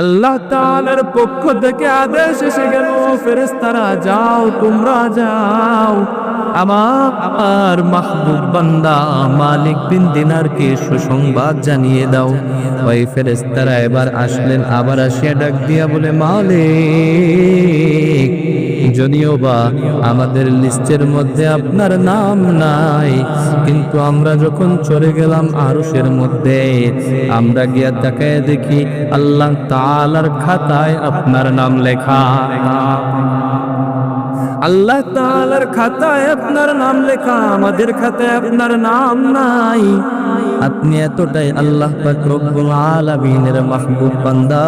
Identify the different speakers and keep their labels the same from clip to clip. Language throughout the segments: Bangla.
Speaker 1: আল্লাহ তালার পক্ষ থেকে আদেশ এসে গেল ফেরেস্তারা যাও, তোমরা যাও। আমার মাহবুব বান্দা, মালিক বিন দিনারকে সুসংবাদ জানিয়ে দাও। ওই ফেরেস্তারা এবার আসলেন, আবার আসিয়া ডাক দিয়া বলে, মালিক যদিও বা আমাদের লিস্টের মধ্যে আপনার নাম নাই। কিন্তু আমরা যখন চলে গেলাম আরুষের মধ্যে, আমরা গিয়া তাকায় দেখি আল্লাহ তালার খাতায় আপনার নাম লেখা। আল্লাহ তালার খাতায় আপনার নাম লেখা, আমাদের খাতায় আপনার নাম নাই। আপনি এতটাই আল্লাহ পাক আলামিনের মাহবুব বান্দা।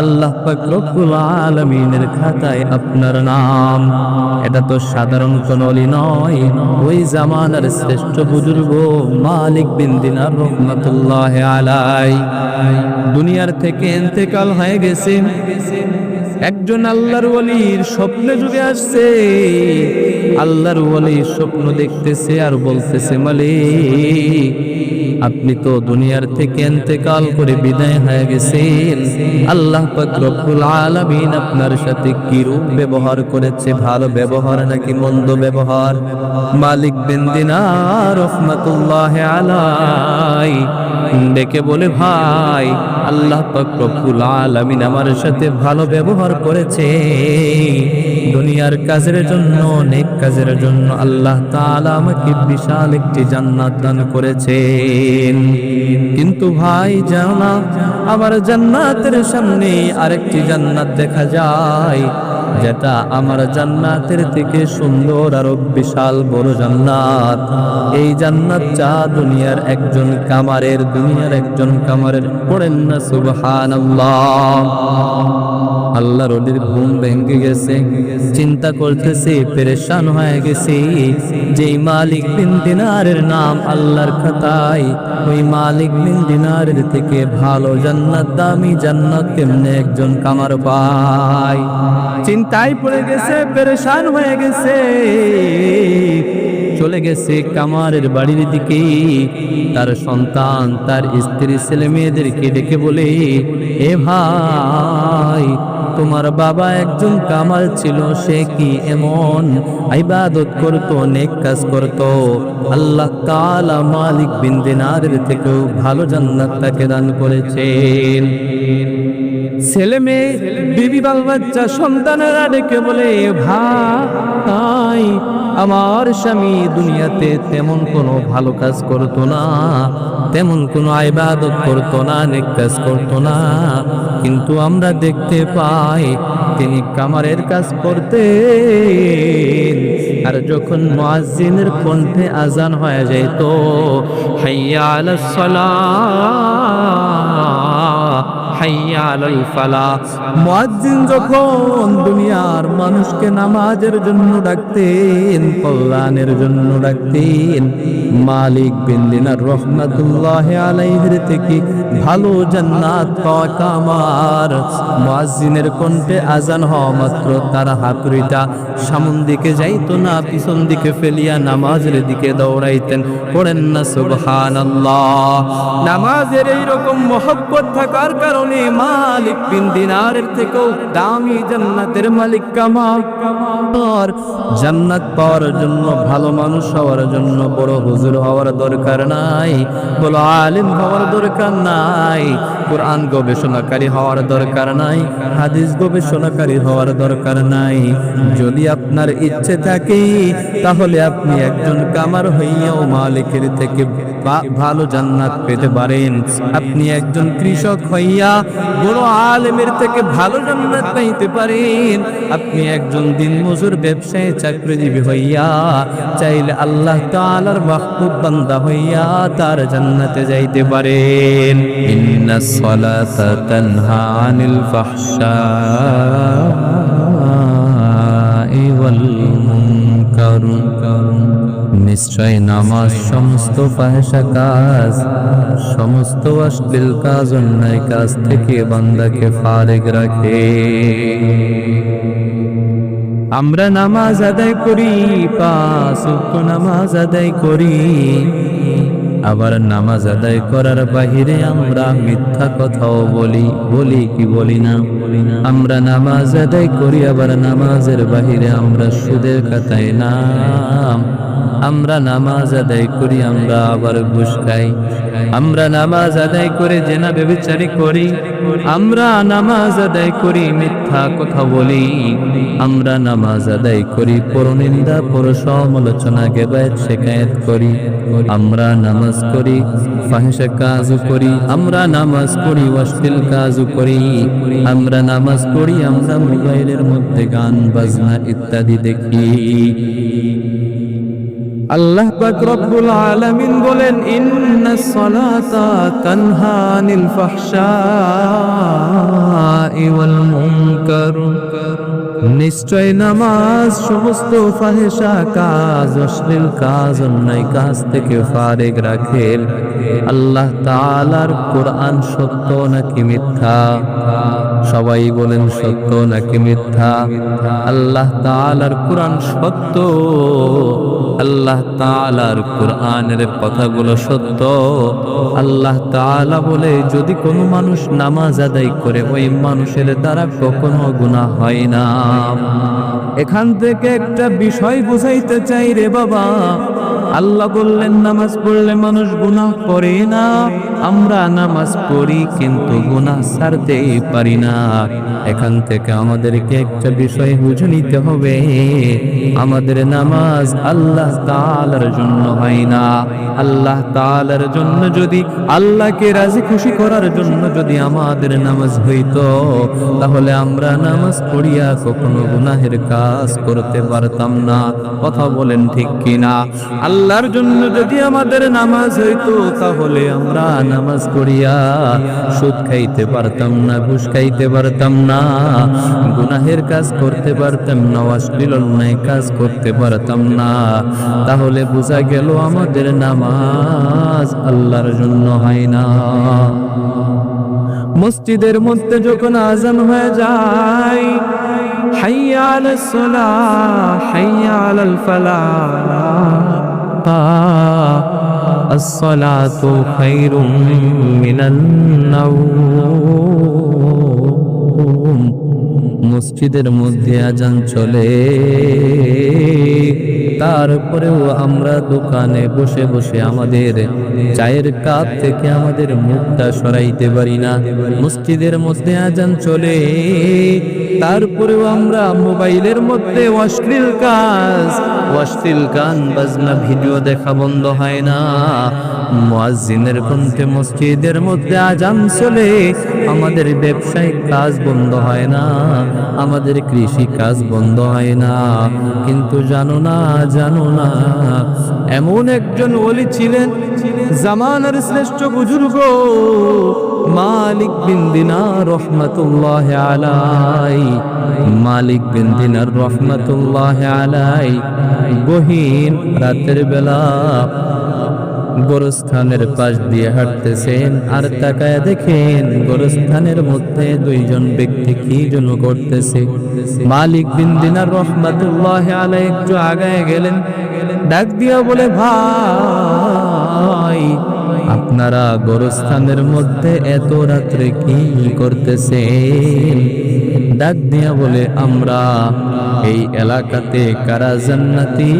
Speaker 1: আল্লাহ পাক আলামিনের খাতায় আপনার নাম। এটা তো সাধারণ কোন নয়। ওই জামানার শ্রেষ্ঠ বুজুর্গ মালিক বিন দিনার রহমাতুল্লাহ আলাই দুনিয়ার থেকে ইন্তেকাল হয়ে গেছে। একজন আল্লাহর ওলির স্বপ্নে যুগে আসছে, আল্লাহর ওলি স্বপ্ন দেখতেছে আর বলতেছে, মালিক, আপনি তো দুনিয়ার থেকে ইন্তেকাল করে বিদায় হয়ে গেছেন। আল্লাহ রব্বুল আলামিন আপনার সাথে কি রূপ ব্যবহার করেছে? ভালো ব্যবহার নাকি মন্দ ব্যবহার? মালিক বিন রহমাতুল্লাহ আলাই ডেকে বলে, ভাই, আল্লাহ পাক রব্বুল আলামিন আমার সাথে ভালো ব্যবহার করেছে। দুনিয়ার কাজের জন্য অনেক কাজের জন্য আল্লাহ তাআলা আমাকে বিশাল একটি জান্নাত দান করেছেন। কিন্তু ভাই, জানো আমার জান্নাতের সামনে আরেকটি জান্নাত দেখা যায়। যেটা আমার জান্নাতের থেকে সুন্দর আরও বিশাল বড় জান্নাত। এই জান্নাত চা দুনিয়ার একজন কামারের, দুনিয়ার একজন কামারের পড়েন না, সুবহানাল্লাহ। আল্লাহ রলির ঘুম ভেঙে গেছে। চিন্তা করতেছে, পেরেশান হয়ে গেছে। যেই মালিক বিন দিনারের নাম আল্লাহর খাতায়, ওই মালিক বিন দিনারের থেকে ভালো জান্নাত, দামি জান্নাত কেমনে একজন কামার পায়? চিন্তায় পড়ে গেছে, পেরেশান হয়ে গেছে। চলে গেছে কামারের বাড়ির দিকে। তার সন্তান, তার স্ত্রী, ছেলে মেয়েদেরকে ডেকে বলে, এ ভাই তোমার বাবা একজন কামাল ছিল, সে কি এমন ইবাদত করতো, নেক কাজ করতো? আল্লাহ তাআলা মালিক বিন দিনারের থেকেও ভালো জান্নাত তাকে দান করেছেন। ছেলে মেয়ে, বিবি বাল বাচ্চা সন্তানেরা ডেকে বলে, ভাই, আমার স্বামী দুনিয়াতে তেমন কোনো ভালো কাজ করতো না। তেমন কোনো আইবাদত করতো না নেক কাজ করতো না। কিন্তু আমরা দেখতে পাই, তিনি কামারের কাজ করতেন। আর যখন মুয়াজ্জিনের কণ্ঠে আজান হয়ে যেত হাইয়া সালাহ মুয়াজ্জিন যখন দুনিয়ার মানুষকে নামাজের জন্য ডাকতেন কল্যাণের জন্য ডাকতেন মালিক বিন দিনার রহমাতুল্লাহ আলাইহির থেকে ভালো জান্নাত পাওয়া কামার। মুয়াজ্জিনের কণ্ঠে আজান হওয়া মাত্র তার হাতুড়িটা সামন দিকে যাইতো না পিছন দিকে ফেলিয়া নামাজের দিকে দৌড়াইতেন। পড়েন না সুবহানাল্লাহ। নামাজের এইরকম মহব্বত থাকার কারণে মালিক বিন দিনারের থেকেও দামি জান্নাতের মালিক কামাল। কামার জান্নাত পাওয়ার জন্য ভালো মানুষ হওয়ার জন্য বড় হুজুর হওয়ার দরকার নাই, বড় আলিম হওয়ার দরকার নাই, কোরআন গবেষণাকারী হওয়ার দরকার নাই, হাদিস গবেষণাকারী হওয়ার দরকার নাই। যদি আপনার ইচ্ছে থাকে, তাহলে আপনি একজন কামার হইয়াও মালিকের থেকে ভালো জান্নাত পেতে পারেন। আপনি একজন কৃষক হইয়া আলেমের থেকে ভালো জান্নাত পাইতে পারেন। আপনি একজন দিনমজুর ব্যবসায়ী, চাকরিজীবী হইয়া চাইলে আল্লাহ তাআলার মাহবুব বান্দা হইয়া তার জান্নাতে যাইতে পারেন। ইন্নাস সালাতা তানহা নিশ্চয় নামাজ সমস্ত ফাহেসা কাজ, সমস্ত অশ্লীল কাজ অন্যায় কাজ থেকে বান্দাকে ফারেক রাখে। আমরা নামাজ আদায় করি, পাঁচ নামাজ আদায় করি। আবার নামাজ আদায় করার বাহিরে আমরা মিথ্যা কথাও বলি বলি কি বলি না? আমরা নামাজ আদায় করি, আবার নামাজের বাহিরে আমরা সুদের খাতায় নাম আমরা নামাজ আদায় করি, আমরা আবার ঘুষ খাই। আমরা নামাজ আদায় করে জেনা বেবিচারি করি। আমরা নামাজ আদায় করি, মিথ্যা কথা বলি। আমরা নামাজ আদায় করি, পরনিন্দা পর সমালোচনা গেবায়ত শেখায়ত করি। আমরা নামাজ করি ফাহেসা কাজও করি। আমরা নামাজ করি অশ্লীল কাজও করি। আমরা নামাজ করি আমরা মোবাইলের মধ্যে গান, বাজনা ইত্যাদি দেখি। আল্লাহ পাক আলামিন বলেন মুনকার। নিশ্চয় নামাজ সমস্ত ফাহেসা কাজ, অশ্লীল কাজ, অন্যায় কাজ থেকে ফারেক রাখেন আল্লাহ তাআলার কোরআন সত্য নাকি মিথ্যা? সবাই বলেন সত্য নাকি মিথ্যা? আল্লাহ তাআলার কোরআন সত্য। আল্লাহ তাআলার কোরআনের কথাগুলো সত্য। আল্লাহ তাআলা বলে, যদি কোনো মানুষ নামাজ আদায় করে, ওই মানুষের দ্বারা কখনো গুনাহ হয় না। এখান থেকে একটা বিষয় বুঝাইতে চাই রে বাবা। আল্লাহ বললেন, নামাজ পড়লে মানুষ গুনাহ করে না। আমরা নামাজ পড়ি কিন্তু গুনাহ ছাড়তে পারি না। এখান থেকে আমাদেরকে একটা বিষয় বুঝে নিতে হবে। আমাদের নামাজ আল্লাহ তাআলার জন্য হয় না। আল্লাহ তাআলার জন্য যদি আল্লাহকে রাজি খুশি করার জন্য যদি আমাদের নামাজ হইতো, তাহলে আমরা নামাজ পড়িয়া কখনো গুনাহের কাজ করতে পারতাম না। কথা বলেন ঠিক কিনা? আল্লাহর জন্য যদি আমাদের নামাজ হইতো, তাহলে আমরা নামাজ পড়িয়া সুদ খাইতে পারতাম না, ঘুষ খাইতে পারতাম না, গুনাহের কাজ করতে পারতাম না অশ্লীল অন্যায় কাজ করতে পারতাম না। তাহলে বোঝা গেল আমাদের নামাজ আল্লাহর জন্য হয় না। মসজিদের মধ্যে যখন আজান হয়ে যায়, হাইয়া আলাস সালাহ, হাইয়া আলাল ফালাহ। الصلاة خير من النوم মসজিদের মধ্যে আজান চলে তারপরেও আমরা দোকানে বসে বসে আমাদের চায়ের কাপ থেকে আমাদের মুখটা সরাইতে পারি না। মসজিদের মধ্যে আজান চলে। তারপরেও আমরা মোবাইলের মধ্যে অশ্লীল কাজ, অশ্লীল গান, বাজনা, ভিডিও দেখা বন্ধ হয় না। মুয়াজ্জিনের কণ্ঠে মসজিদের মধ্যে আজান চলে। আমাদের ব্যবসায়িক কাজ বন্ধ হয় না, আমাদের কৃষি কাজ বন্ধ হয় না। কিন্তু জানো না জানো না, এমন একজন ওলি ছিলেন, জামানার শ্রেষ্ঠ বুজুর্গ মালিক বিন দিনার রহমতুল্লাহ আলাই মালিক বিন দিনার রহমতুল্লাহ আলাই গহীন রাতের বেলা গোরস্থানের পাশ দিয়ে হাঁটতেছেন আর তাকায় দেখেন গোরস্থানের মধ্যে দুইজন ব্যক্তি কি যেন করতেছে। মালিক বিন দিনার রহমাতুল্লাহ আলাই একটু আগায় গেলেন, ডাক দিয়া বলে, ভাই, আপনারা গোরস্থানের মধ্যে এত রাত্রে কি করতেছেন? ডাক দিয়া বলে, আমরা এই এলাকাতে কারা জান্নাতি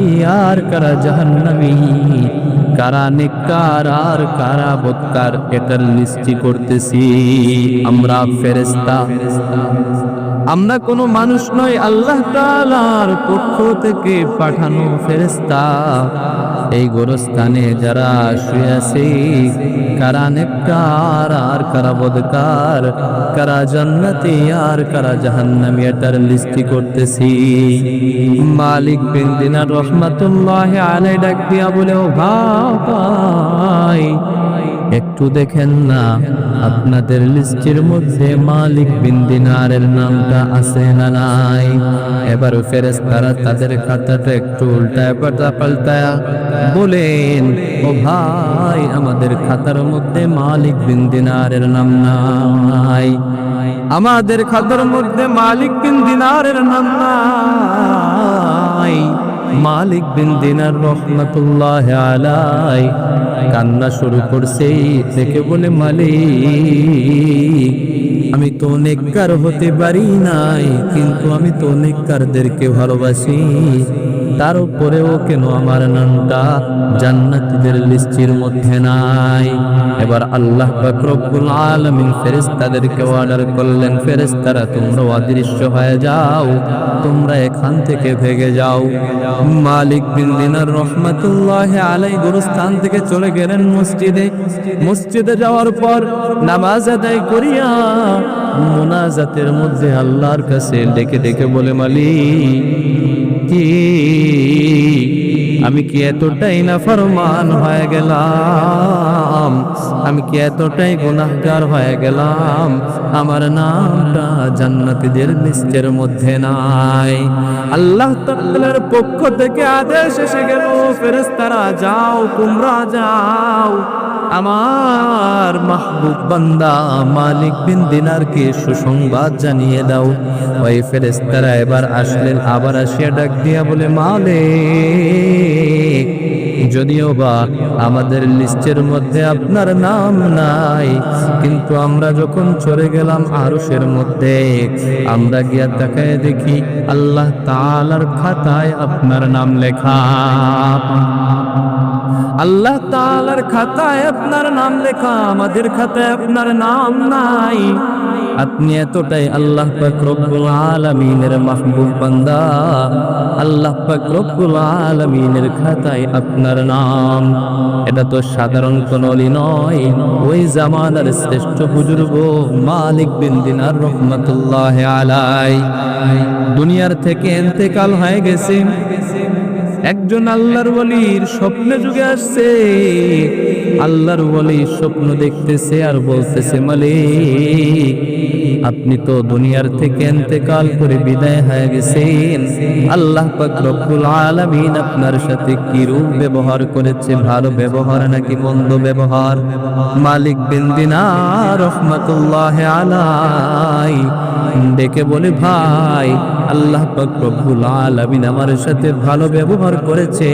Speaker 1: আর কারা জাহান্নামী? কারা নেককার আর কারা বৎকার এটার লিস্টি করতেছি। আমরা ফেরেস্তা আমরা কোনো মানুষ নয় আল্লাহ তালার পক্ষ থেকে পাঠানো ফেরেস্তা এই গোরস্থানে যারা শুয়ে কারা নেককার, আর কারা বদকার, কারা জান্নাতি, আর কারা জাহান্নামী, এটার লিস্টি করতেছি। মালিক বিন দিনার রহমাতুল্লাহ আলাই ডাক দিয়া বলে, ও ভাই একটু দেখেন না, আপনাদের লিস্টের মধ্যে মালিক বিন দিনারের নামটা আছে না নাই? এবার ফেরেস্তারা তাদের খাতাটা একটু উল্টায় পাল্টা পাল্টায়া বলেন, ও ভাই, আমাদের খাতার মধ্যে মালিক বিন দিনারের নাম নাই। আমাদের খাতার মধ্যে মালিক বিন দিনারের নাম নাই। মালিক বিন দিনার রহমতুল্লাহ আলাই কান্না শুরু করছে থেকে বলে, মালিক, আমি তো নেককার হতে পারি নাই, কিন্তু আমি তো নেককারদেরকে ভালোবাসি। তার উপরেও কেন আমার নামটা জান্নাতীদের লিস্টির মধ্যে নাই? এবার আল্লাহ পাক রব্বুল আলামিন ফেরেশতাদেরকে অর্ডার করলেন, ফেরেশতারা, তোমরা অদৃশ্য হয়ে যাও, তোমরা এখান থেকে ভেগে যাও। মালিক বিন দিনার রহমাতুল্লাহ আলাই গুরুস্থান থেকে চলে গেলেন মসজিদে। মসজিদে যাওয়ার পর নামাজ আদায় করিয়া মোনাজাতের মধ্যে আল্লাহর কাছে ডেকে ডেকে বলে, মালিক কি আমি কি এতটাই না ফরমান হয়ে গেলাম? আমি কি এতটাই গুনাহগার হয়ে গেলাম? আমার নামটা জান্নাতীদের লিস্টের মধ্যে নাই। আল্লাহ তাআলার পক্ষ থেকে আদেশ এসে গেল, ফেরেশতারা যাও, তোমরা যাও। আমার মাহবুব বান্দা, মালিক বিন দিনারকে সুসংবাদ জানিয়ে দাও। ওই ফেরেস্তারা এবার আসলেন, আবার আসিয়া ডাক দিয়া বলে, মালিক, যদিও বা আমাদের লিস্টের মধ্যে আপনার নাম নাই, কিন্তু আমরা যখন চলে গেলাম আরশের মধ্যে, আমরা গিয়া তাকায় দেখি আল্লাহ তালার খাতায় আপনার নাম লেখা। আল্লাহ তালার খাতায় আপনার নাম লেখা, আমাদের খাতায় আপনার নাম নাই। আপনি এতটাই আল্লাহ রব্বুল আলামিনের মাহবুব বান্দা। আল্লাহ রব্বুল আলামিনের খাতায় আপনার নাম। এটা তো সাধারণ কোন অলি নয়। ওই জামানার শ্রেষ্ঠ বুজুর্গ মালিক বিন রহমাতুল্লাহ আলাই দুনিয়ার থেকে এন্তেকাল হয়ে গেছে। একজন আল্লাহর বলির স্বপ্নে যুগে আসছে। আল্লাহর ওলি স্বপ্ন দেখতেছে আর বলতেছে, মালিক, আপনি তো দুনিয়ার থেকে এতেকাল করে বিদায় হয়ে গেছেন। আল্লাহ পাক রব্বুল আলামিন আপনার সাথে কি রূপ ব্যবহার করেছে? ভালো ব্যবহার নাকি মন্দ ব্যবহার? মালিক বিন আলাই ডেকে বলে, ভাই, আল্লাহ পাক রব্বুল আলামিন আমার সাথে ভালো ব্যবহার করেছে।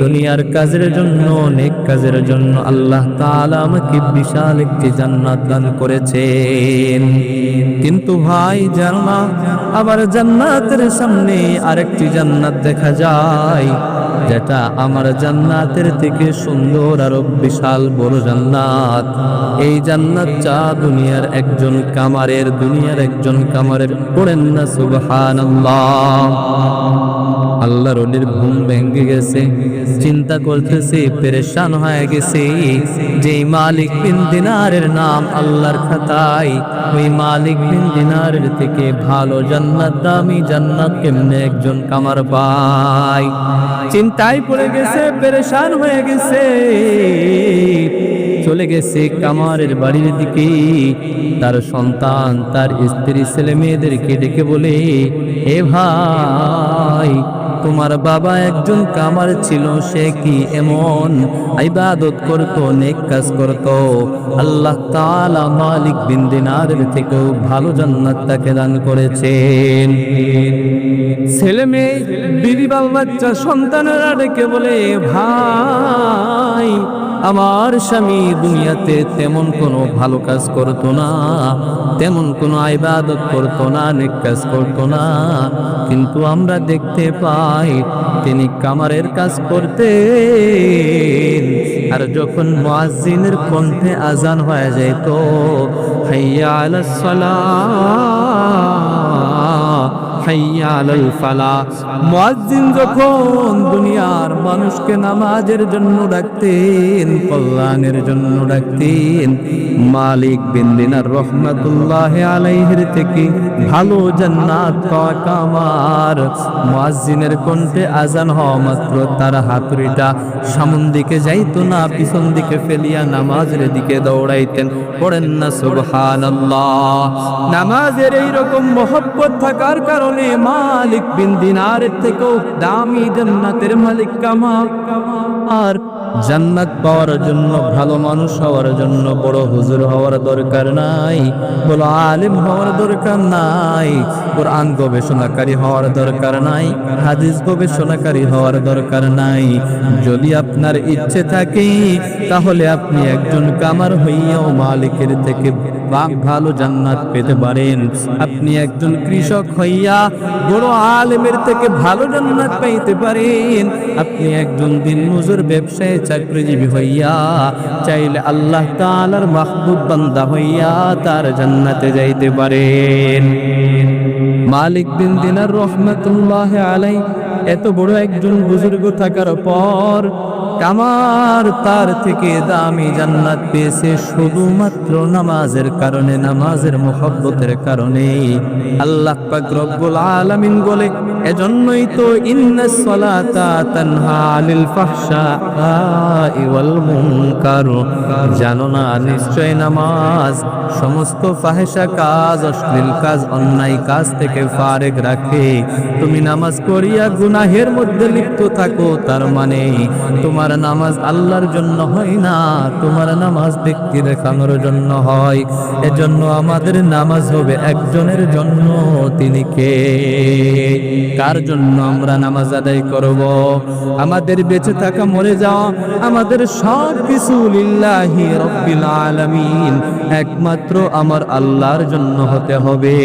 Speaker 1: দুনিয়ার কাজের জন্য নেক কাজের জন্য আল্লাহ তাআলা আমাকে বিশাল একটি জান্নাত দান করেছেন। কিন্তু ভাই, জানো আবার জান্নাতের সামনে আরেকটি জান্নাত দেখা যায়, যেটা আমার জান্নাতের থেকে সুন্দর আরও বিশাল বড় জান্নাত। এই জান্নাত চা দুনিয়ার একজন কামারের, দুনিয়ার একজন কামারের পড়েন না, সুবহানাল্লাহ। আল্লাহর অলির ঘুম ভেঙে গেছে। চিন্তা করতেছে, পেরেশান হয়ে গেছে। যে মালিক বিন দিনারের নাম আল্লাহর খাতায়, ওই মালিক বিন দিনারের থেকে ভালো জান্নাত, দামি জান্নাত কেমনে একজন কামার পায়? চিন্তায় পড়ে গেছে, পেরেশান হয়ে গেছে। চলে গেছে কামারের বাড়ির দিকে। তার সন্তান, তার স্ত্রী, ছেলে মেয়েদেরকে ডেকে বলে এ ভাই তোমার বাবা একজন কামার ছিল, সে কি এমন ইবাদত করত, নেক কাজ করত? আল্লাহ তাআলা মালিক বিন দিনারের থেকেও ভালো জান্নাত তাকে দান করেছেন। ছেলে মেয়ে, বিবি বাবা বাচ্চা, সন্তানেরা ডেকে বলে, ভাই আমার স্বামী দুনিয়াতে তেমন কোনো ভালো কাজ করতো না, তেমন কোনো ইবাদত করতো না, নেক কাজ করতো না। কিন্তু আমরা দেখতে পাই, তিনি কামারের কাজ করতে আর যখন মুয়াজ্জিনের কণ্ঠে আজান হয়ে যেত হাইয়া আলাস সালাহ হাইয়া ফালা যখন দুনিয়ার মানুষকে নামাজের জন্য ডাকতেন, কল্যাণের জন্য ডাকতেন, মালিক বিন দিনার রহমাতুল্লাহ থেকে ভালো জান্নাত পাওয়া কণ্ঠে আজান হওয়া মাত্র তার হাতুড়িটা সামন দিকে যাইতো না, পিছন দিকে ফেলিয়া নামাজের দিকে দৌড়াইতেন। পড়েন না সুবহানাল্লাহ। নামাজের এইরকম মহব্বত থাকার কারণে মালিক বিন দিনারের থেকেও দামি জান্নাতের মালিক কামা আর জান্নাত পাওয়ার জন্য, ভালো মানুষ হওয়ার জন্য, বড় হুজুর হওয়ার দরকার নাই, বড় আলিম হওয়ার দরকার নাই, কোরআন গবেষণাকারী হওয়ার দরকার নাই, হাদিস গবেষণাকারী হওয়ার দরকার নাই। যদি আপনার ইচ্ছে থাকে, তাহলে আপনি একজন কামার হইয়াও মালিকের থেকে বা- ভালো জান্নাত পেতে পারেন। আপনি একজন কৃষক হইয়া বড় আলেমের থেকে ভালো জান্নাত পাইতে পারেন। আপনি একজন দিন মজুর ব্যবসায়ী, চাকরিজীবী হইয়া চাইলে আল্লাহ তাআলার মাহবুব বান্দা হইয়া তার জান্নাতে যাইতে পারেন। মালিক বিন দিনার রহমাতুল্লাহ আলাই এত বড় একজন বুজুর্গ থাকার পর কামার তার থেকে দামি জান্নাত পেয়েছে শুধুমাত্র নামাজের কারণে, নামাজের মোহব্বতের কারণে। আল্লাহ আলামিন বলে, এজন্যই তো ফাহশাই ওয়াল মুনকার। নিশ্চয় নামাজ সমস্ত ফাহেসা কাজ, অশ্লীল কাজ, অন্যায় কাজ থেকে ফারেক রাখে। তুমি নামাজ পড়িয়া গুনাহের মধ্যে লিপ্ত থাকো, তার মানে তোমার নামাজ আল্লাহর জন্য হয় না, তোমার নামাজ ব্যক্তি দেখানোর জন্য হয়। এজন্য আমাদের নামাজ হবে একজনের জন্য, তিনি কে? কার জন্য আমরা নামাজ আদায় করব? আমাদের বেঁচে থাকা মরে যাওয়া, আমাদের সব কিছু লিল্লাহি রব্বিল আলামিন, একমাত্র আমার আল্লাহর জন্য হতে হবে।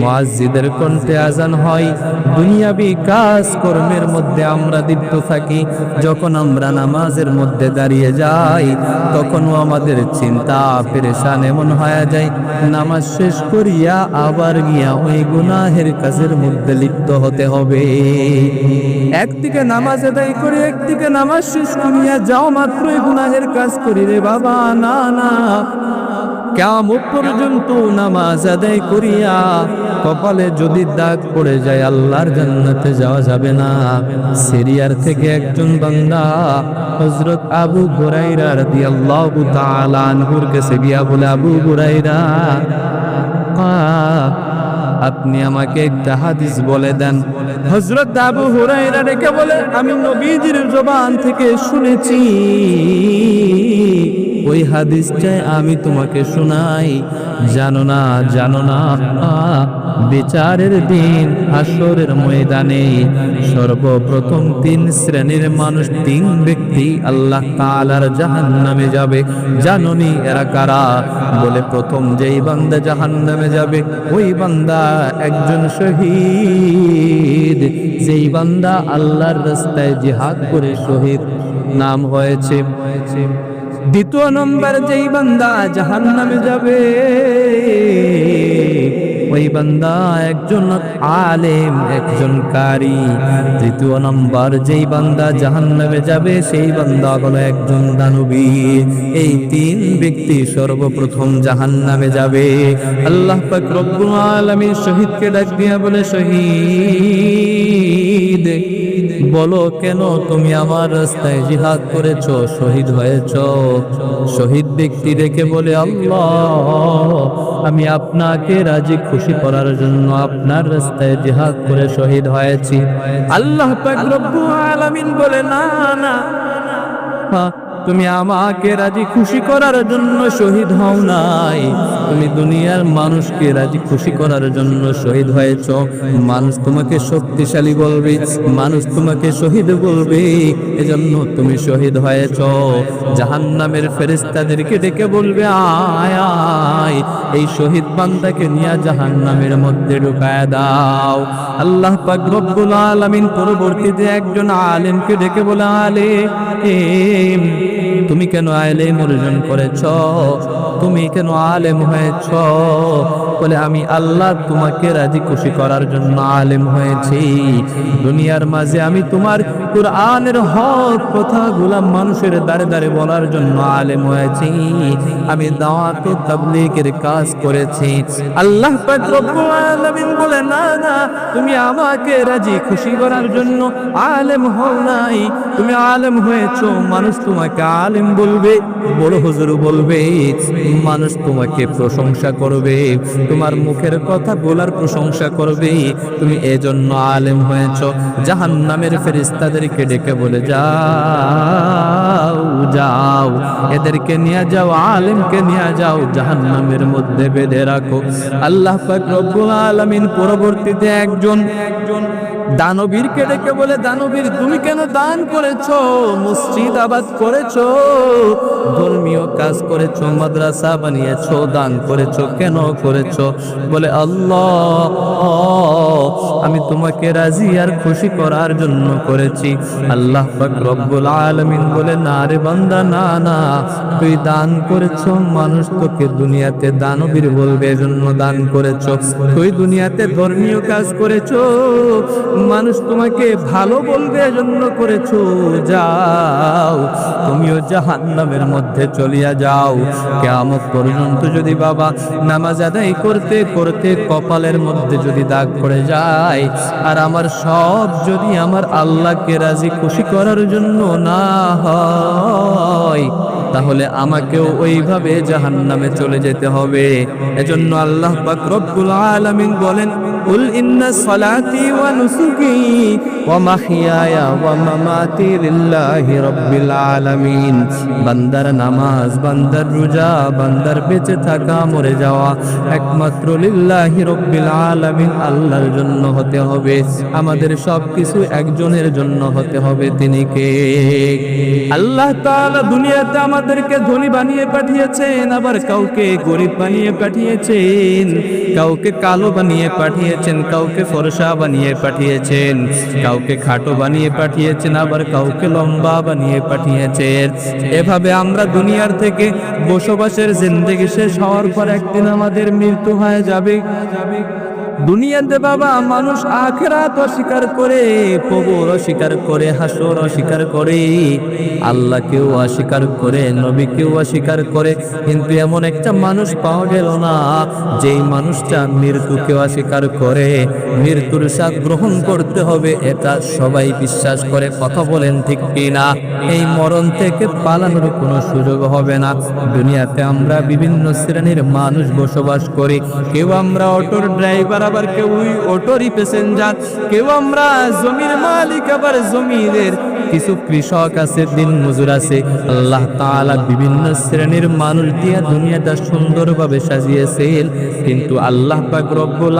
Speaker 1: মুয়াজ্জিদের কণ্ঠে আজান হয়, দুনিয়াবি কাজ কর্মের মধ্যে আমরা দীপ্ত থাকি, যখন আমরা নামাজের মধ্যে দাঁড়িয়ে যাই, তখনও আমাদের চিন্তা পেরেশান এমন হয়ে যায়। নামাজ শেষ করিয়া আবার গিয়া ওই গুনাহের কাজের মধ্যে লিপ্ত হতে হবে। একদিকে নামাজ আদায় করে একদিকে নামাজ শেষ করিয়া যাও মাত্রই গুনাহের কাজ করি রে বাবা, না না। কেমন পর্যন্ত নামাজ আদায় করিয়া কপালে যদি দাগ পড়ে যায়, আল্লাহর জান্নাতে যাওয়া যাবে না। সিরিয়ার থেকে একজন বান্দা হযরত আবু হুরাইরা রাদিয়াল্লাহু তাআলা আনহুর কাছে গিয়া বলে, আবু হুরাইরা আপনি আমাকে একটা হাদিস বলে দেন। হযরত আবু হুরায়রা রেখে বলে, আমি নবীজির জবান থেকে শুনেছি। ওই হাদিসটাই আমি তোমাকে শোনাই। জানো না জানো না, বিচারের দিন হাসরের ময়দানে সর্বপ্রথম তিন শ্রেণির মানুষ, তিন ব্যক্তি আল্লাহ তাআলার জাহান্নামে যাবে। জাননি এরা কারা? বলে প্রথম যেই বান্দা জাহান্নামে যাবে, ওই বান্দা একজন শহীদ। যেই বান্দা আল্লাহর রাস্তায় জিহাদ করে শহীদ, নাম হয়েছে হয়েছে দ্বিতীয় নম্বর যেই বান্দা জাহান্নামে যাবে, ওই বান্দা একজন আলেম, একজন কারি। তৃতীয় নম্বর যেই বান্দা জাহান্নামে যাবে, সেই বান্দা হলো একজন দানবী এই তিন ব্যক্তি সর্বপ্রথম জাহান্নামে যাবে। আল্লাহ পাক শহীদকে ডাক দিয়া বলে, শহীদ বলো কেন তুমি আমার রাস্তায় জিহাদ করেছ, শহীদ হয়েছ? শহীদ ব্যক্তি দেখে বলে, আল্লাহ, আমি আপনাকে রাজি খুশি করার জন্য আপনার রাস্তায় জিহাদ করে শহীদ হয়েছি। আল্লাহ আলামিন বলে না না, তুমি আমাকে রাজি খুশি করার জন্য শহীদ হও নাই। তুমি দুনিয়ার মানুষকে রাজি খুশি করার জন্য শহীদ হয়েছ। মানুষ তোমাকে শক্তিশালী বলবে, মানুষ তোমাকে শহীদ বলবে। এজন্য তুমি শহীদ হয়েছ। জাহান্নামের ফেরেশতাদেরকে ডেকে বলবে, আয় আয়, এই শহীদ বান্দাকে নিয়ে জাহান্নামের মধ্যে ঢুকায় দাও। আল্লাহ পাক রব্বুল আলামিন পরবর্তীতে একজন আলেমকে ডেকে বলে, আলেম তুমি কেন আলেম অর্জন করেছ? তুমি কেন আলেম হয়েছ? বলে, আমি আল্লাহ তোমাকে রাজি খুশি করার জন্য আলেম হয়েছি। দুনিয়ার মাঝে আমি তোমার কোরআনের হক কথাগুলা মানুষের দাঁড়ে দাঁড়ে বলার জন্য আলেম হয়েছি। আমি দাওয়াত তাবলীগের কাজ করেছি। আল্লাহ পাক রব্বুল আলামিন বলে, না না, তুমি আমাকে রাজি খুশি করার জন্য আলেম হও নাই। তুমি আলেম হয়েছো, মানুষ তোমাকে আলেম বলবে, বড় হুজুর বলবে, মানুষ তোমাকে প্রশংসা করবে, তোমার মুখের কথা বলার প্রশংসা করবে। তুমি এজন্য আলেম হয়েছ। জাহান্নামের ফেরেশতাদেরকে ডেকে বলে, যাও যাও, এদেরকে নিয়ে যাও, আলেমকে নিয়ে যাও, জাহান্নামের মধ্যে বেঁধে রাখো। আল্লাহ পাক রব্বুল আলামিন পরবর্তীতে একজন একজন দানবীরকে ডেকে বলে, দানবীর, তুমি কেন দান করেছ? মসজিদ আবাদ করেছ? ধর্মীয় কাজ করেছ, মাদ্রাসা বানিয়েছ, দান করেছ, কেন করেছ? বলে, আল্লাহ, আমি তোমাকে রাজি আর খুশি করার জন্য করেছি। আল্লাহ রব্বুল আলামিন বলে, না রে বান্দা, না না। তুই দান করেছ, মানুষ তোকে দুনিয়াতে দানবীর বলবে, এজন্য দান করেছ। তুই দুনিয়াতে ধর্মীয় কাজ করেছ মানুষ তোমাকে ভালো বলবে এজন্য করেছ। যাও, তুমিও জাহান্নামের মধ্যে চলিয়া যাও। কেমন পর্যন্ত যদি বাবা নামাজ আদায় করতে করতে কপালের মধ্যে যদি দাগ পড়ে যায়, আর আমার সব যদি আমার আল্লাহকে রাজি খুশি করার জন্য না হয় তাহলে আমাকেও ওইভাবে জাহান্নামে চলে যেতে হবে। এজন্য আল্লাহ পাক রব্বুল আলামিন বলেন লিল্লাহি রাব্বিল আলামিন। বান্দার নামাজ, বান্দার রোজা, বান্দার বেঁচে থাকা, মরে যাওয়া, একমাত্র লিল্লাহি আলামিন আল্লাহর জন্য হতে হবে। আমাদের সব কিছু একজনের জন্য হতে হবে, তিনি কে? আল্লাহ তাআলা দুনিয়াতে আমাদেরকে ধনী বানিয়ে পাঠিয়েছেন, আবার কাউকে গরিব বানিয়ে পাঠিয়েছেন, কাউকে কালো বানিয়ে পাঠিয়েছেন, কাউকে ফরসা বানিয়ে পাঠিয়েছেন, কাউকে খাটো বানিয়ে পাঠিয়েছেন, আবার কাউকে লম্বা বানিয়ে পাঠিয়েছেন। এভাবে আমরা দুনিয়ার থেকে বসবাসের জিন্দেগি শেষ হওয়ার পর একদিন আমাদের মৃত্যু হয়ে যাবে। দুনিয়াতে বাবা মানুষ আখেরাত অস্বীকার করে, কবর অস্বীকার করে, হাসর অস্বীকার করে। আল্লাহকেও অস্বীকার করে, নবীকেও অস্বীকার করে। কিন্তু এমন একটা মানুষ পাওয়া গেল না, যেই মানুষটা মৃত্যুকে অস্বীকার করে। মৃত্যুর স্বাদ গ্রহণ করতে হবে, এটা সবাই বিশ্বাস করে, কথা বলেন ঠিক কিনা? এই মরণ থেকে পালানোর কোনো সুযোগ হবে না। দুনিয়াতে আমরা বিভিন্ন শ্রেণির মানুষ বসবাস করি। কেউ আমরা অটোর ড্রাইভার আবার কেউ অটোরই প্যাসেঞ্জার কেউ আমরা জমির মালিক, আবার জমিদের কিছু কৃষক আছে, দিন মজুর আছে। আল্লাহ তাআলা বিভিন্ন শ্রেণির মানুষ দিয়ে দুনিয়াটা সুন্দরভাবে সাজিয়েছেন। কিন্তু আল্লাহ রব্বুল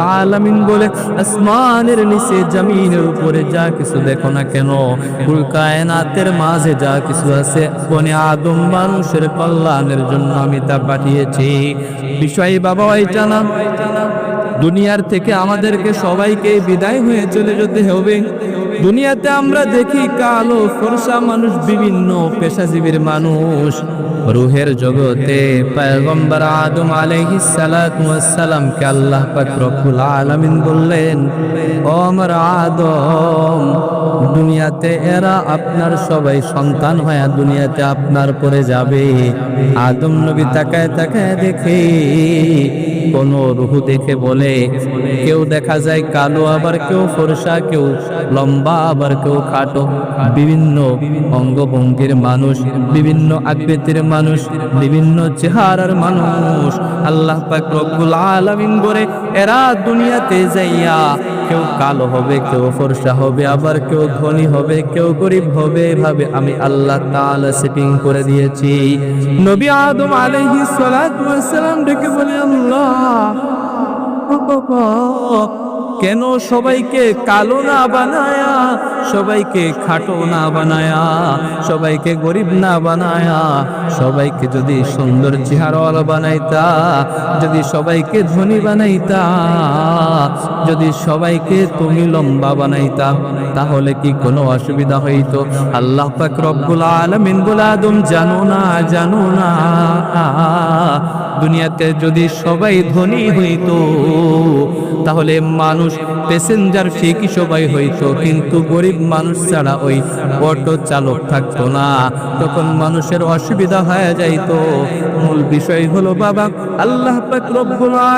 Speaker 1: বলে, আসমানের নিচে, জমিনের উপরে যা কিছু দেখো না কেন কায়নাতের মাঝে যা কিছু আছে, বনে আদম মানুষের কল্যাণের জন্য আমি তা পাঠিয়েছি। বিষয় বাবা এটা না দুনিয়ার থেকে আমাদেরকে সবাইকে বিদায় হয়ে চলে যেতে হবে। দুনিয়াতে আমরা দেখি কালো, ফর্সা মানুষ, বিভিন্ন পেশাজীবীর মানুষ। রুহের জগতে পয়গম্বর আদম আলাইহিস সালাতু ওয়াস সালামকে আল্লাহ পাক রব্বুল আলামিন বললেন, ও আমার আদম দুনিয়াতে এরা আপনার সবাই সন্তান হয়ে দুনিয়াতে আপনার পরে যাবে। আদম নবী তাকায় তাকায় দেখে, কোন রুহু দেখে বলে, কেউ দেখা যায় কালো, আবার কেউ ফরসা, কেউ লম্বা, আবার কেউ খাটো। বিভিন্ন অঙ্গভঙ্গির মানুষ, বিভিন্ন আকৃতির মানুষ, বিভিন্ন চেহারার মানুষ। আল্লাহ পাক রব্বুল আলামিন করে এরা দুনিয়াতে যাইয়া কেউ কালো হবে, কেউ ফর্সা হবে, আবার কেউ ধনী হবে, কেউ গরিব হবে ভাবে আমি আল্লাহ তাআলা সেটিং করে দিয়েছি। নবী আদম আলাইহিস সালাম ডেকে বলে, আল্লাহ কেন সবাইকে কালো না বানায়া? সবাইকে খাটো না বানায়া? সবাইকে গরিব না বানায়া? সবাইকে যদি সুন্দর চেহারাওয়ালা বানাইতা, যদি সবাইকে ধনী বানাইতা, যদি সবাইকে তুমি লম্বা বানাইতা, তাহলে কি কোনো অসুবিধা হইতো? আল্লাহ পাক রব্বুল আলামিন বলে জানো না জানো না। দুনিয়াতে যদি সবাই ধনী হইতো তাহলে মানুষ প্যাসেঞ্জার ঠিকই সবাই হইতো, কিন্তু গরিব মানুষ ছাড়া ওই অটো চালক থাকতো না। তখন মানুষের অসুবিধা হয়ে যাইতো। মূল বিষয় হলো বাবা, আল্লাহ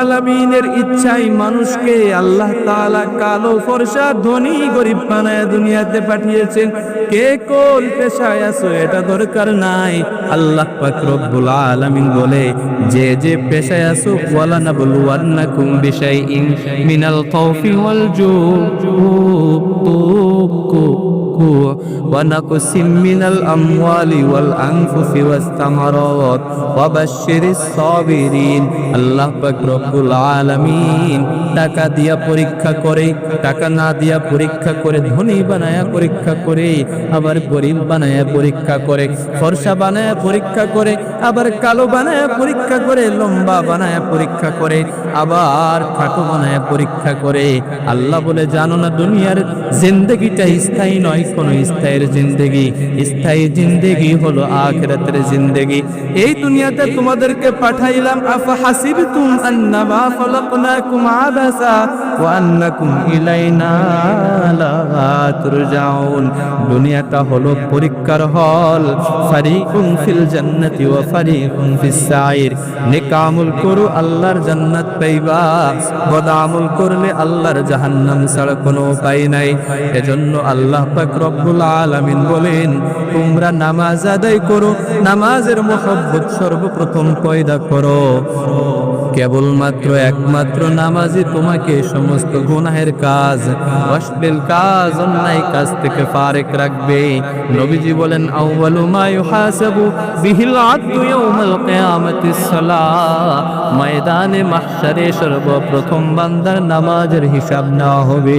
Speaker 1: আলামিনের ইচ্ছাই মানুষকে আল্লাহ তাআলা কালো ফর্সা ধনী গরিব বানায় দুনিয়াতে পাঠিয়েছেন। কে কোন পেশায় আছো এটা দরকার নাই। আল্লাহ পাক আলামিন বলে, যে যে পেশায় আছো, ওয়ালা নাবলুয়ান্নাকুম বিশাইইন। من الخوف والجوع. ونقص من الأموال والأنفس والثمرات وبشر الصابرين আল্লাহ পাক রব্বুল আলামিন টাকা দিয়া পরীক্ষা করে টাকা না দিয়া পরীক্ষা করে ধনী বানায়া পরীক্ষা করে আবার গরিব বানায়া পরীক্ষা করে ফর্সা বানায়া পরীক্ষা করে আবার কালো বানায়া পরীক্ষা করে লম্বা বানায়া পরীক্ষা করে আবার খাটো বানায়া পরীক্ষা করে আল্লাহ বলে জানো না দুনিয়ার জিন্দগিটা স্থায়ী নয় কোনো স্থায়ীর জিন্দগি, স্থায়ী জিন্দগি হলো জিন্দগি। এই দুনিয়াতে তোমাদেরকে পাঠাইলাম, আফা হাসিবতুম আন্নামা আন্নাকুম দুনিয়াটা হলো পরীক্ষার হল ফারিকুম ফিল জান্নাতি ওয়া আল্লাহর জান্নাত পাইবা বদ আমল করলে আল্লাহর জাহান্নাম ছাড়া কোনো উপায় নাই। এজন্য আল্লাহ পাক রব্বুল আলামিন বলেন, তোমরা নামাজ আদায় করো, নামাজের মোহব্বত সর্বপ্রথম পয়দা করো। কেবলমাত্র একমাত্র নামাজই তোমাকে সমস্ত গুনাহের কাজ অশ্লীল কাজ, অন্যায় কাজ থেকে ফারেক রাখবে। নবীজি বলেন আউয়ালু মা ইউহাসাবু বিহিল আদু ইয়াউমাল কিয়ামাতিস ময়দানে মাহশারে সর্বপ্রথম বান্দার নামাজের হিসাব নেওয়া হবে।